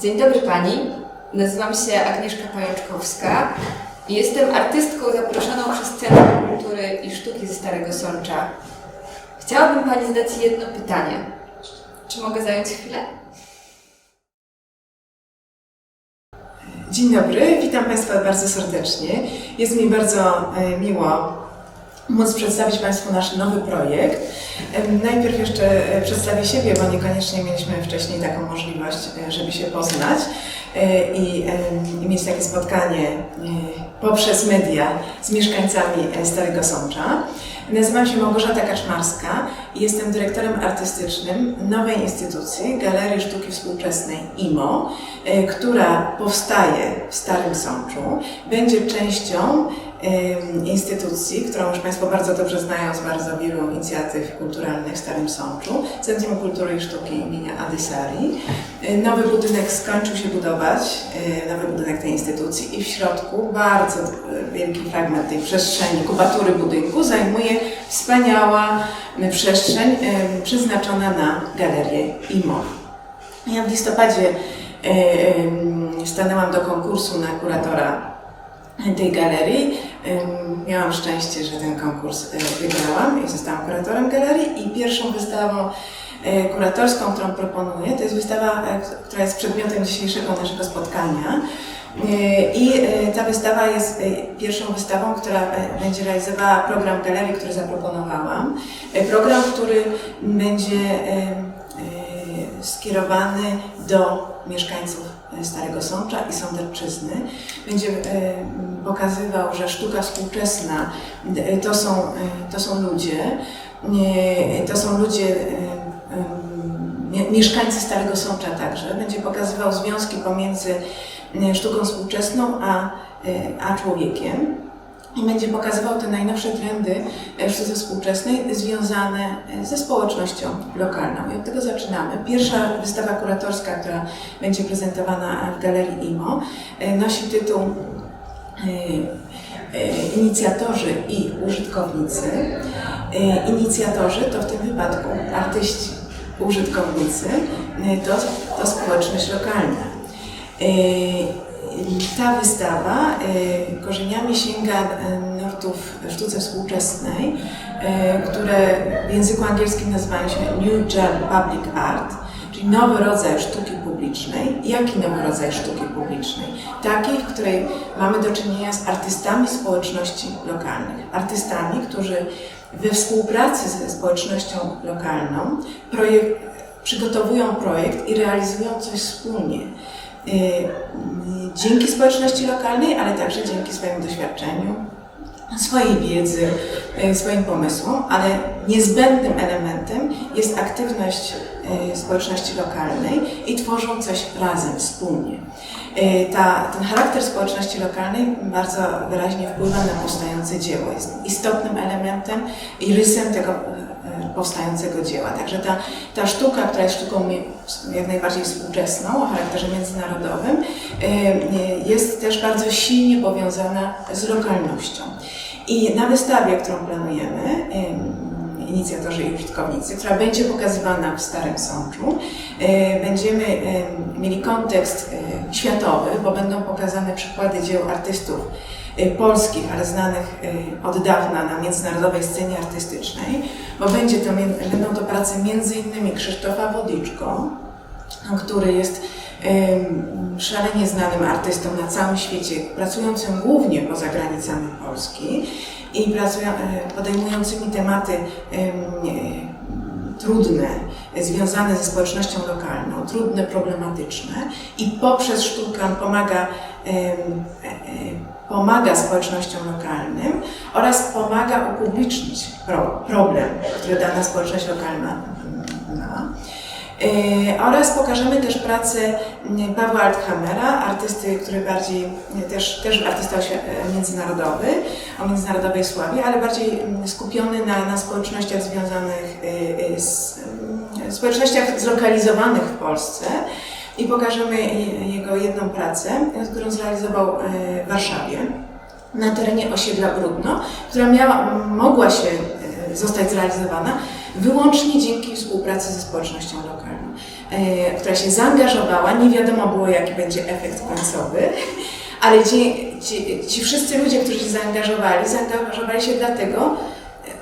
Dzień dobry Pani. Nazywam się Agnieszka Pajączkowska i jestem artystką zaproszoną przez Centrum Kultury i Sztuki ze Starego Sącza. Chciałabym Pani zadać jedno pytanie. Czy mogę zająć chwilę? Dzień dobry, witam Państwa bardzo serdecznie. Jest mi bardzo e, miło móc przedstawić Państwu nasz nowy projekt. Najpierw jeszcze e, przedstawię siebie, bo niekoniecznie mieliśmy wcześniej taką możliwość, e, żeby się poznać e, i, mieć takie spotkanie poprzez media z mieszkańcami Starego Sącza. Nazywam się Małgorzata Kaczmarska i jestem dyrektorem artystycznym nowej instytucji Galerii Sztuki Współczesnej IMO, e, która powstaje w Starym Sączu. Będzie częścią instytucji, którą już Państwo bardzo dobrze znają z bardzo wielu inicjatyw kulturalnych w Starym Sączu, Centrum Kultury i Sztuki imienia Adysari. E, Nowy budynek skończył się budować, e, nowy budynek tej instytucji i w środku bardzo wielki fragment tej przestrzeni, kubatury budynku zajmuje wspaniała e, przestrzeń e, przeznaczona na galerię IMO. Ja w listopadzie e, stanęłam do konkursu na kuratora tej galerii. Miałam szczęście, że ten konkurs wygrałam i zostałam kuratorem galerii i pierwszą wystawą kuratorską, którą proponuję, to jest wystawa, która jest przedmiotem dzisiejszego naszego spotkania. E, I e, ta wystawa jest e, pierwszą wystawą, która będzie realizowała program galerii, który zaproponowałam. Program, który będzie skierowany do mieszkańców Starego Sącza i Sądecczyzny. Będzie pokazywał, że sztuka współczesna to są, to są ludzie, to są ludzie, mieszkańcy Starego Sącza także. Będzie pokazywał związki pomiędzy sztuką współczesną a, e, a człowiekiem i będzie pokazywał te najnowsze trendy e, w sztuce współczesnej związane e, ze społecznością lokalną. I od tego zaczynamy. Pierwsza wystawa kuratorska, która będzie prezentowana w Galerii IMO, e, nosi tytuł e, e, Inicjatorzy i użytkownicy. E, Inicjatorzy to w tym wypadku artyści, użytkownicy, e, to, to społeczność lokalna. E, ta wystawa e, korzeniami sięga e, nurtów sztuce współczesnej, które w języku angielskim nazywają się New Gen Public Art, czyli nowy rodzaj sztuki publicznej. Jaki nowy rodzaj sztuki publicznej? Takiej, w której mamy do czynienia z artystami społeczności lokalnych. Artystami, którzy we współpracy ze społecznością lokalną przygotowują projekt i realizują coś wspólnie. Y, Dzięki społeczności lokalnej, ale także dzięki swojemu doświadczeniu, swojej wiedzy, y, swoim pomysłom, ale niezbędnym elementem jest aktywność społeczności lokalnej i tworzą coś razem, wspólnie. Y, Ta, ten charakter społeczności lokalnej bardzo wyraźnie wpływa na powstające dzieło. Jest istotnym elementem i rysem tego y, powstającego dzieła. Także ta, ta sztuka, która jest sztuką jak najbardziej współczesną, o charakterze międzynarodowym, jest też bardzo silnie powiązana z lokalnością. I na wystawie, którą planujemy, inicjatorzy i użytkownicy, która będzie pokazywana w Starym Sączu, y, będziemy ym, mieli kontekst y, światowy, bo będą pokazane przykłady dzieł artystów polskich, ale znanych od dawna na międzynarodowej scenie artystycznej, bo będzie to, będą to prace innymi Krzysztofa Wodiczko, który jest szalenie znanym artystą na całym świecie, pracującym głównie poza granicami Polski i e, podejmującymi tematy em, e, trudne, związane ze społecznością lokalną, trudne, problematyczne i poprzez sztukę pomaga, e, pomaga społecznościom lokalnym oraz pomaga upublicznić pro, problem, który dana społeczność lokalna ma. E, Oraz pokażemy też pracę Pawła Althamera, artysty, który bardziej, też, też artysta e, międzynarodowy, o międzynarodowej sławie, ale bardziej skupiony na, na społecznościach związanych e, z społecznościach zlokalizowanych w Polsce. I pokażemy je- jego jedną pracę, którą zrealizował w Warszawie na terenie osiedla Brudno, która miała, mogła się zostać zrealizowana wyłącznie dzięki współpracy ze społecznością lokalną. e, która się zaangażowała. Nie wiadomo było, jaki będzie efekt końcowy, ale ci, ci, ci wszyscy ludzie, którzy się zaangażowali, zaangażowali się dlatego,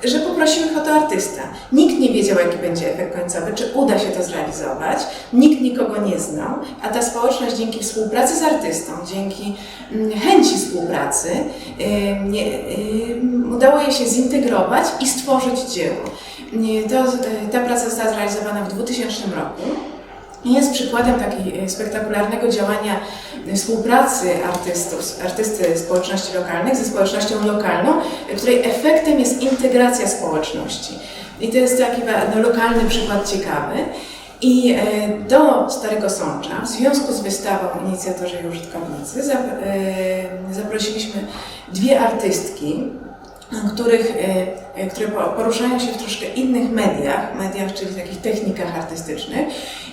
że poprosił ich o to artysta. Nikt nie wiedział, jaki będzie efekt końcowy, czy uda się to zrealizować. Nikt nikogo nie znał, a ta społeczność dzięki współpracy z artystą, dzięki mm, chęci współpracy, nie, ym, udało jej się zintegrować i stworzyć dzieło. Nie, To, ta praca została zrealizowana w 2000 roku. I Jest przykładem takiego spektakularnego działania e, współpracy artystów, artysty społeczności lokalnych ze społecznością lokalną, e, której efektem jest integracja społeczności. I to jest taki no, lokalny przykład ciekawy. I e, do Starego Sącza, w związku z wystawą Inicjatorzy i Użytkownicy, zap- e, zaprosiliśmy dwie artystki, których, e, e, które po- poruszają się w troszkę innych mediach, mediach, czyli takich technikach artystycznych.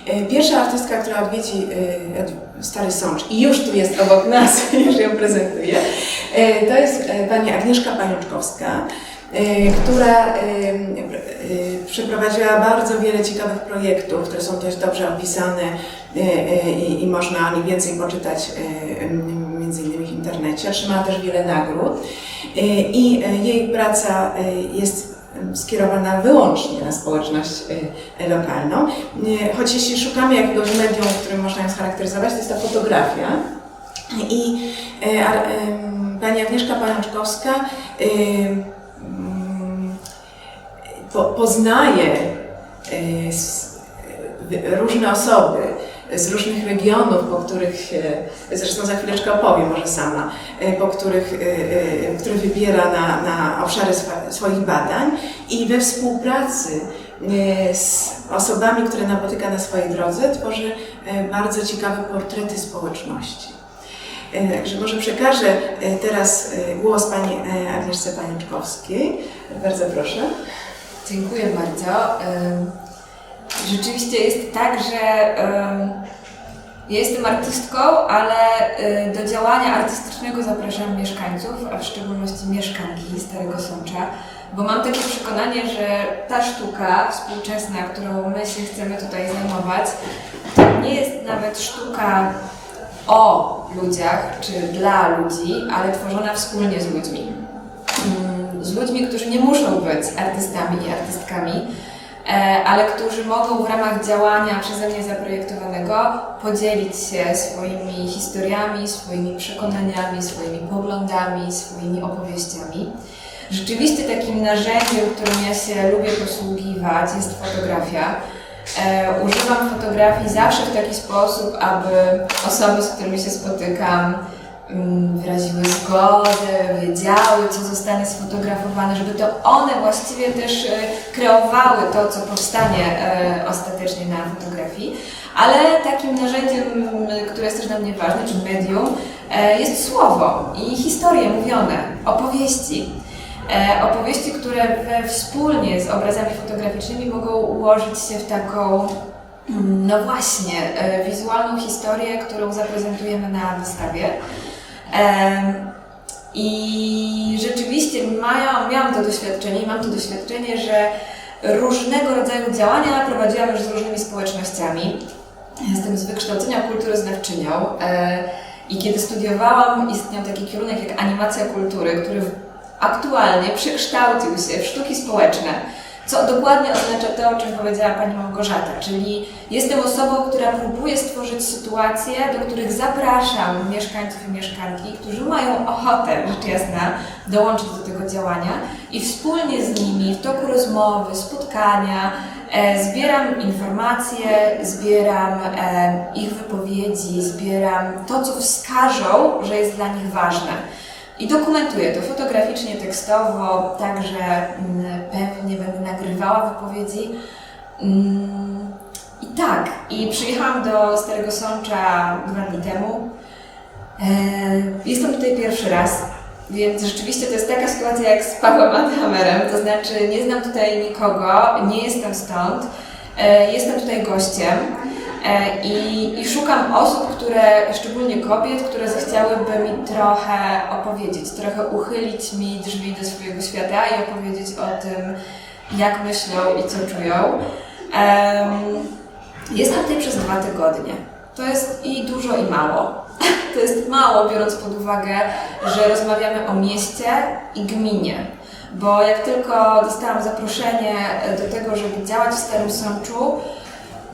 E, Pierwsza artystka, która odwiedzi e, Stary Sącz. I już tu jest obok nas, już ją prezentuję, e, to jest pani Agnieszka Paniuczkowska, e, która przeprowadziła bardzo wiele ciekawych projektów, które są dość dobrze opisane i, można o nich więcej poczytać między innymi w internecie. Otrzymała też wiele nagród. I jej praca jest skierowana wyłącznie na społeczność e, lokalną. E, Choć jeśli szukamy jakiegoś medium, którym można ją scharakteryzować, to jest ta fotografia. I em, pani Agnieszka Paniączkowska e, mm, po, poznaje różne osoby z różnych regionów, po których zresztą za chwileczkę opowiem może sama, e, po których, e, e, które wybiera na, na obszary swoich badań i we współpracy z osobami, które napotyka na swojej drodze, tworzy bardzo ciekawe portrety społeczności. Także może przekażę teraz głos Pani Agnieszce Paniczkowskiej. Bardzo proszę. Dziękuję bardzo. Rzeczywiście jest tak, że jestem artystką, ale y, do działania artystycznego zapraszam mieszkańców, a w szczególności mieszkanki Starego Sącza, bo mam takie przekonanie, że ta sztuka współczesna, którą my się chcemy tutaj zajmować, to nie jest nawet sztuka o ludziach czy dla ludzi, ale tworzona wspólnie z ludźmi. Mm, Z ludźmi, którzy nie muszą być artystami i artystkami, ale którzy mogą w ramach działania przeze mnie zaprojektowanego podzielić się swoimi historiami, swoimi przekonaniami, swoimi poglądami, swoimi opowieściami. Rzeczywiście takim narzędziem, którym ja się lubię posługiwać, jest fotografia. E, używam fotografii zawsze w taki sposób, aby osoby, z którymi się spotykam, wyraziły zgodę, wiedziały, co zostanie sfotografowane, żeby to one właściwie też e, kreowały to, co powstanie e, ostatecznie na fotografii. Ale takim narzędziem, m, które jest też dla mnie ważne, czy medium, e, jest słowo i historie mówione, opowieści. Opowieści, które we, wspólnie z obrazami fotograficznymi mogą ułożyć się w taką, mm, no właśnie, wizualną historię, którą zaprezentujemy na wystawie. I rzeczywiście mają, miałam to doświadczenie i mam to doświadczenie, że różnego rodzaju działania prowadziłam już z różnymi społecznościami. Jestem z wykształcenia kulturoznawczynią e, i kiedy studiowałam, istniał taki kierunek jak animacja kultury, który aktualnie przekształcił się w sztuki społeczne, co dokładnie oznacza to, o czym powiedziała Pani Małgorzata, czyli jestem osobą, która próbuje stworzyć sytuacje, do których zapraszam mieszkańców i mieszkanki, którzy mają ochotę, rzecz jasna, dołączyć do tego działania i wspólnie z nimi w toku rozmowy, spotkania e, zbieram informacje, zbieram e, ich wypowiedzi, zbieram to, co wskażą, że jest dla nich ważne. I dokumentuję to fotograficznie, tekstowo, także mm, pewnie będę nagrywała wypowiedzi. Mm, I tak, i przyjechałam do Starego Sącza dwa dni temu. E, jestem tutaj pierwszy raz, więc rzeczywiście to jest taka sytuacja jak z Pawłem Adhamerem, to znaczy nie znam tutaj nikogo, nie jestem stąd, e, jestem tutaj gościem. E, I, I szukam osób, które, szczególnie kobiet, które zechciałyby mi trochę opowiedzieć, trochę uchylić mi drzwi do swojego świata i opowiedzieć o tym, jak myślą i co czują. Em, Jestem tutaj przez dwa tygodnie. To jest i dużo, i mało. To jest mało, biorąc pod uwagę, że rozmawiamy o mieście i gminie. Bo jak tylko dostałam zaproszenie do tego, żeby działać w Starym Sączu,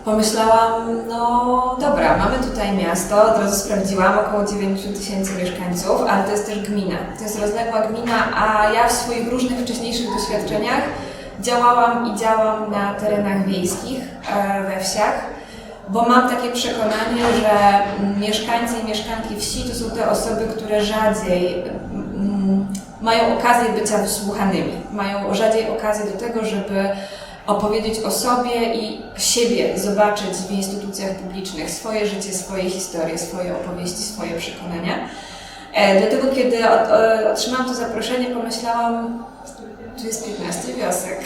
pomyślałam, no dobra, mamy tutaj miasto, od razu sprawdziłam, około 9 tysięcy mieszkańców, ale to jest też gmina. To jest rozległa gmina, a ja w swoich różnych wcześniejszych doświadczeniach działałam i działam na terenach wiejskich, e, we wsiach, bo mam takie przekonanie, że mieszkańcy i mieszkanki wsi to są te osoby, które rzadziej mm, mają okazję bycia wysłuchanymi, mają rzadziej okazję do tego, żeby opowiedzieć o sobie i siebie zobaczyć w instytucjach publicznych, swoje życie, swoje historie, swoje opowieści, swoje przekonania. E, dlatego, kiedy otrzymałam to zaproszenie, pomyślałam, tu jest 15 wiosek.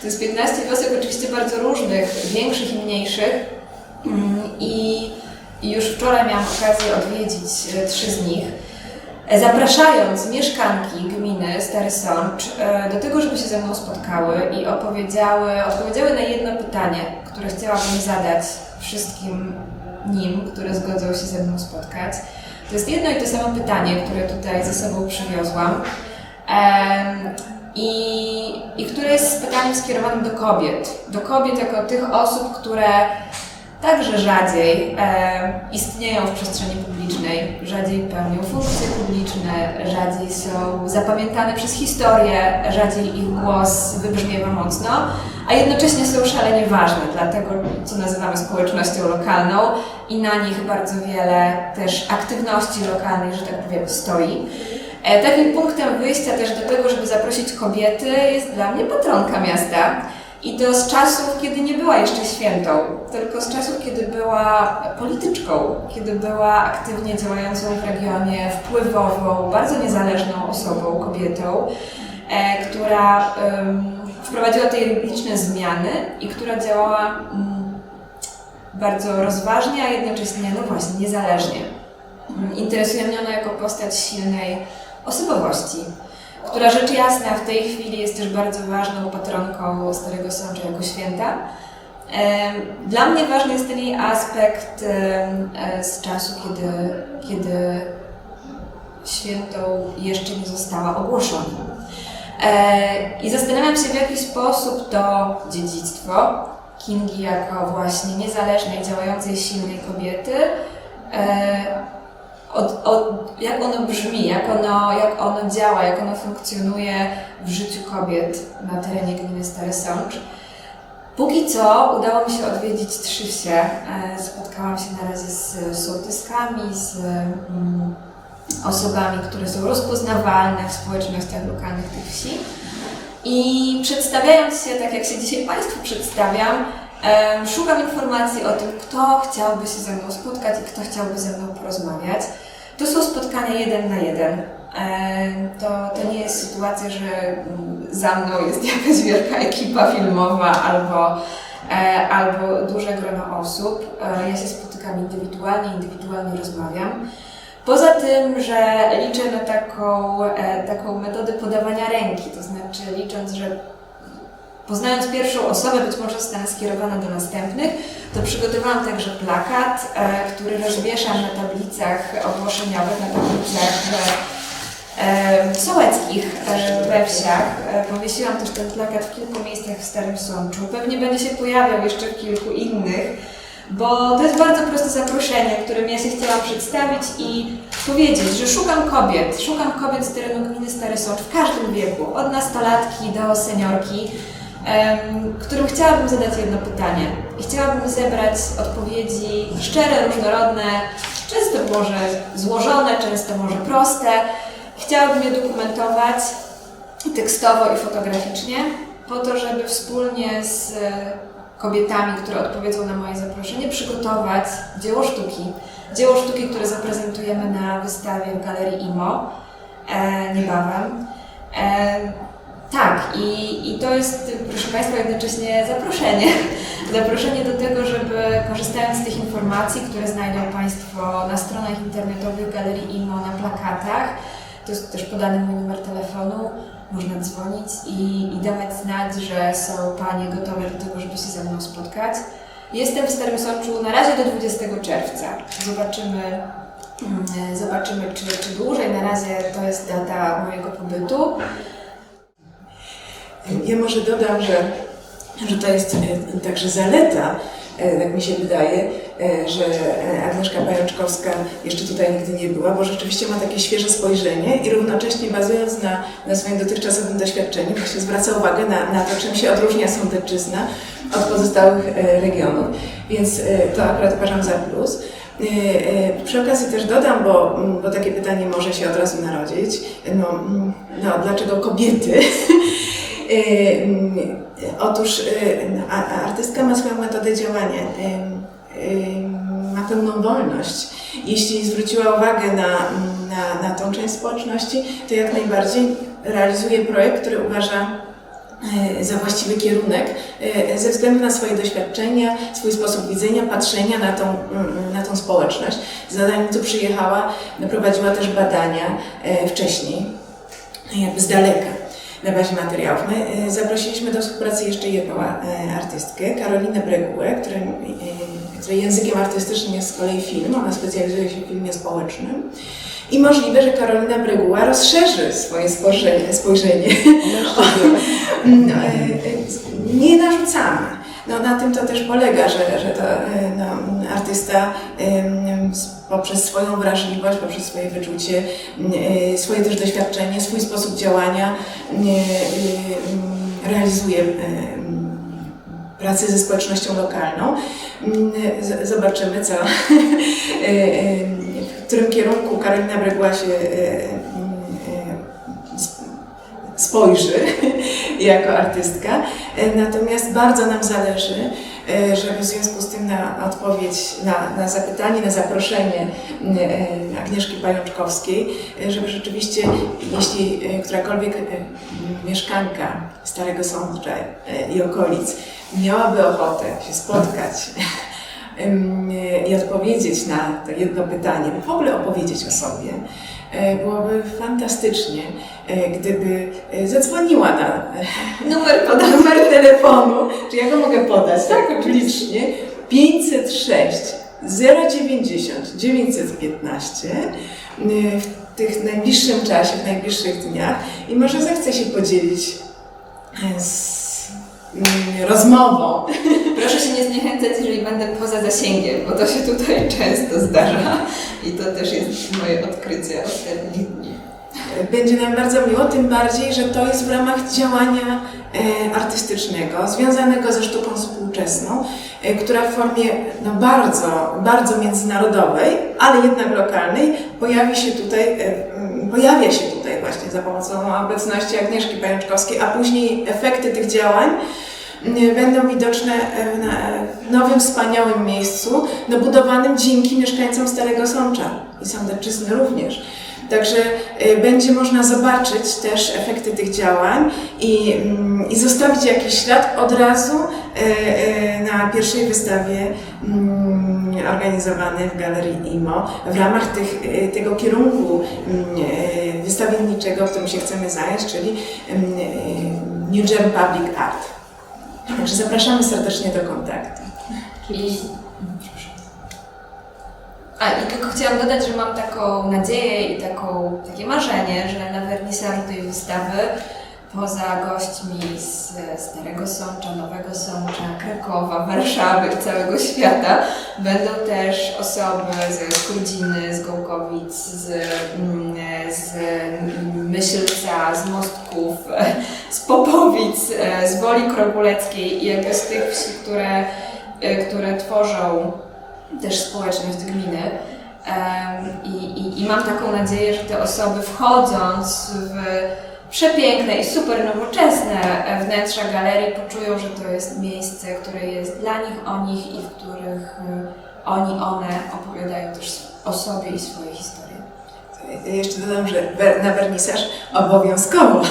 To jest 15 wiosek, oczywiście bardzo różnych, większych i mniejszych. Mm, I, już wczoraj miałam okazję odwiedzić e, trzy z nich. E, Zapraszając mieszkanki gminy Stary Sącz e, do tego, żeby się ze mną spotkały i opowiedziały, odpowiedziały na jedno pytanie, które chciałabym zadać wszystkim nim, które zgodzą się ze mną spotkać. To jest jedno i to samo pytanie, które tutaj ze sobą przywiozłam. I, I które jest pytaniem skierowanym do kobiet. Do kobiet jako tych osób, które także rzadziej e, istnieją w przestrzeni publicznej, rzadziej pełnią funkcje publiczne, rzadziej są zapamiętane przez historię, rzadziej ich głos wybrzmiewa mocno, a jednocześnie są szalenie ważne dla tego, co nazywamy społecznością lokalną i na nich bardzo wiele też aktywności lokalnych, że tak powiem, stoi. E, Takim punktem wyjścia też do tego, żeby zaprosić kobiety jest dla mnie patronka miasta. I to z czasów, kiedy nie była jeszcze świętą, tylko z czasów, kiedy była polityczką, kiedy była aktywnie działającą w regionie, wpływową, bardzo niezależną osobą, kobietą, e, która em, wprowadziła tutaj liczne zmiany i która działała mm, bardzo rozważnie, a jednocześnie, no właśnie, niezależnie. Mm, Interesuje mnie ona jako postać silnej osobowości która rzecz jasna w tej chwili jest też bardzo ważną patronką Starego Sącza jako święta. Dla mnie ważny jest ten jej aspekt e, z czasu, kiedy, kiedy świętą jeszcze nie została ogłoszona. E, I zastanawiam się, w jaki sposób to dziedzictwo Kingi jako właśnie niezależnej, działającej, silnej kobiety e, od, od, jak ono brzmi, jak ono, jak ono działa, jak ono funkcjonuje w życiu kobiet na terenie gminy Stary Sącz. Póki co udało mi się odwiedzić trzy wsie. E, Spotkałam się na razie z sołtyskami, z mm, osobami, które są rozpoznawalne w społecznościach lokalnych tych wsi. I przedstawiając się tak, jak się dzisiaj Państwu przedstawiam, szukam informacji o tym, kto chciałby się ze mną spotkać i kto chciałby ze mną porozmawiać. To są spotkania jeden na jeden. To, to nie jest sytuacja, że mm, za mną jest jakaś wielka ekipa filmowa albo, e, albo duże grono osób. E, Ja się spotykam indywidualnie, indywidualnie rozmawiam. Poza tym, że liczę na taką, e, taką metodę podawania ręki, to znaczy licząc, że poznając pierwszą osobę, być może zostanę skierowana do następnych, to przygotowałam także plakat, e, który rozwieszam na tablicach ogłoszeniowych, na tablicach e, sołeckich e, we wsiach. Powiesiłam też ten plakat w kilku miejscach w Starym Sączu. Pewnie będzie się pojawiał jeszcze w kilku innych. Bo to jest bardzo proste zaproszenie, którym ja się chciałam przedstawić i powiedzieć, że szukam kobiet, szukam kobiet z terenu gminy Stary Sącz w każdym wieku, od nastolatki do seniorki, którym chciałabym zadać jedno pytanie. I chciałabym zebrać odpowiedzi szczere, różnorodne, często może złożone, często może proste. Chciałabym je dokumentować tekstowo i fotograficznie, po to, żeby wspólnie z kobietami, które odpowiedzą na moje zaproszenie, przygotować dzieło sztuki. Dzieło sztuki, które zaprezentujemy na wystawie w Galerii IMO e, niebawem. E, tak, i, i to jest, proszę Państwa, jednocześnie zaproszenie. Zaproszenie do tego, żeby korzystając z tych informacji, które znajdą Państwo na stronach internetowych Galerii IMO, na plakatach, to jest też podany mój numer telefonu, można dzwonić i, i dawać znać, że są Panie gotowe do tego, żeby się ze mną spotkać. Jestem w Starym Sączu na razie do 20 czerwca. Zobaczymy, mm, zobaczymy czy, czy dłużej. Na razie to jest data mojego pobytu. Ja może dodam, że, że to jest e, także zaleta, e, tak mi się wydaje, e, że Agnieszka Pajączkowska jeszcze tutaj nigdy nie była, bo rzeczywiście ma takie świeże spojrzenie i równocześnie bazując na, na swoim dotychczasowym doświadczeniu, właśnie zwraca uwagę na, na to, czym się odróżnia Sądecczyzna od pozostałych regionów, więc to akurat uważam za plus. Przy okazji też dodam, bo, mm, bo takie pytanie może się od razu narodzić, no, mm, no dlaczego kobiety? Otóż a- artystka ma swoją metodę działania, ma pełną wolność. Jeśli zwróciła uwagę na, na, na tą część społeczności, to jak najbardziej realizuje projekt, który uważa e, za właściwy kierunek e, ze względu na swoje doświadczenia, swój sposób widzenia, patrzenia na tą, mm, na tą społeczność. Zanim tu przyjechała, prowadziła też badania wcześniej, jakby z daleka na bazie materiałów. My e, zaprosiliśmy do współpracy jeszcze jedną e, artystkę, Karolinę Bregułę, której, której językiem artystycznym jest z kolei film. Ona specjalizuje się w filmie społecznym. I możliwe, że Karolina Breguła rozszerzy swoje spojrzenie. spojrzenie. No, e, nie narzucamy. No, na tym to też polega, że, że to e, no, artysta s- poprzez swoją wrażliwość, poprzez swoje wyczucie, e, swoje też doświadczenie, swój sposób działania e, realizuje em, pracę ze społecznością lokalną. M, z- Zobaczymy, co, e, e, w którym kierunku Karolina Bregła się e, e, spojrzy jako artystka. E, Natomiast bardzo nam zależy, e, żeby w związku z tym na odpowiedź na, na zapytanie, na zaproszenie e, Agnieszki Pajączkowskiej, żeby rzeczywiście, jeśli którakolwiek mieszkanka Starego Sącza e, i okolic miałaby ochotę się spotkać i odpowiedzieć na to jedno pytanie, w ogóle opowiedzieć o sobie, byłoby fantastycznie, e, gdyby e, zadzwoniła na Numer na numer telefonu, czy ja go mogę podać, tak? Oczywiście. 506 090 915 y, w tych najbliższym czasie, w najbliższych dniach i może zechce się podzielić e, z mm, rozmową. Proszę się nie zniechęcać, jeżeli będę poza zasięgiem, bo to się tutaj często zdarza i to też jest moje odkrycie ostatnich dni. Będzie nam bardzo miło, tym bardziej, że to jest w ramach działania e, artystycznego, związanego ze sztuką współczesną, e, która w formie no, bardzo, bardzo międzynarodowej, ale jednak lokalnej, pojawi się tutaj, e, pojawia się tutaj właśnie za pomocą obecności Agnieszki Pajączkowskiej, a później efekty tych działań będą widoczne e, na w nowym, wspaniałym miejscu, no, budowanym dzięki mieszkańcom Starego Sącza i Sądecczyzny również. Także y, będzie można zobaczyć też efekty tych działań i, mm, i zostawić jakiś ślad od razu na pierwszej wystawie mm, organizowanej w Galerii IMO w ramach tych, tego kierunku mm, wystawienniczego, którym się chcemy zająć, czyli New Gem Public Art. Także zapraszamy serdecznie do kontaktu. I... A i tylko chciałam dodać, że mam taką nadzieję i taką, takie marzenie, że na wernisażu tej wystawy poza gośćmi z Starego Sącza, Nowego Sącza, Krakowa, Warszawy i całego świata będą też osoby z Skrudziny, z Gołkowic, z, mm, z Myślca, z Mostków, z Popowic, z Woli Krokuleckiej i jakby z tych wsi, które, które tworzą też społeczność gminy. I, i, I mam taką nadzieję, że te osoby wchodząc w przepiękne i super nowoczesne e, wnętrza galerii poczują, że to jest miejsce, które jest dla nich, o nich i w których e, oni, one opowiadają też o sobie i swoje historie. Ja Jeszcze dodam, że na wernisaż obowiązkowo.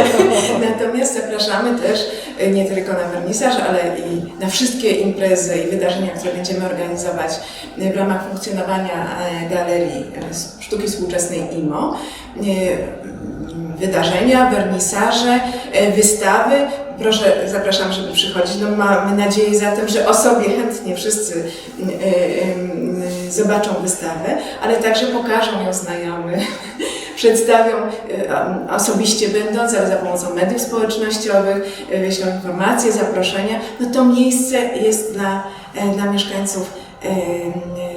Natomiast zapraszamy też y, nie tylko na wernisaż, ale i na wszystkie imprezy i wydarzenia, które będziemy organizować y, w ramach funkcjonowania e, Galerii e, Sztuki Współczesnej IMO. Wydarzenia, wernisaże, e, wystawy. Proszę, zapraszam, żeby przychodzić. No, mamy nadzieję zatem, że o sobie chętnie wszyscy e, zobaczą wystawę, ale także pokażą ją znajomych, przedstawią e, osobiście będąc, ale za pomocą mediów społecznościowych, wyślą informacje, zaproszenia. No to miejsce jest dla, dla mieszkańców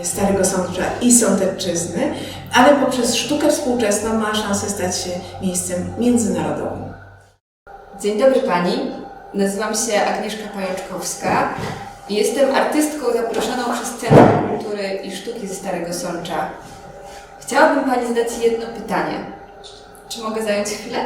Starego Sącza i Sądecczyzny, ale poprzez sztukę współczesną ma szansę stać się miejscem międzynarodowym. Dzień dobry Pani, nazywam się Agnieszka Pajączkowska i jestem artystką zaproszoną przez Centrum Kultury i Sztuki ze Starego Sącza. Chciałabym Pani zadać jedno pytanie. Czy mogę zająć chwilę?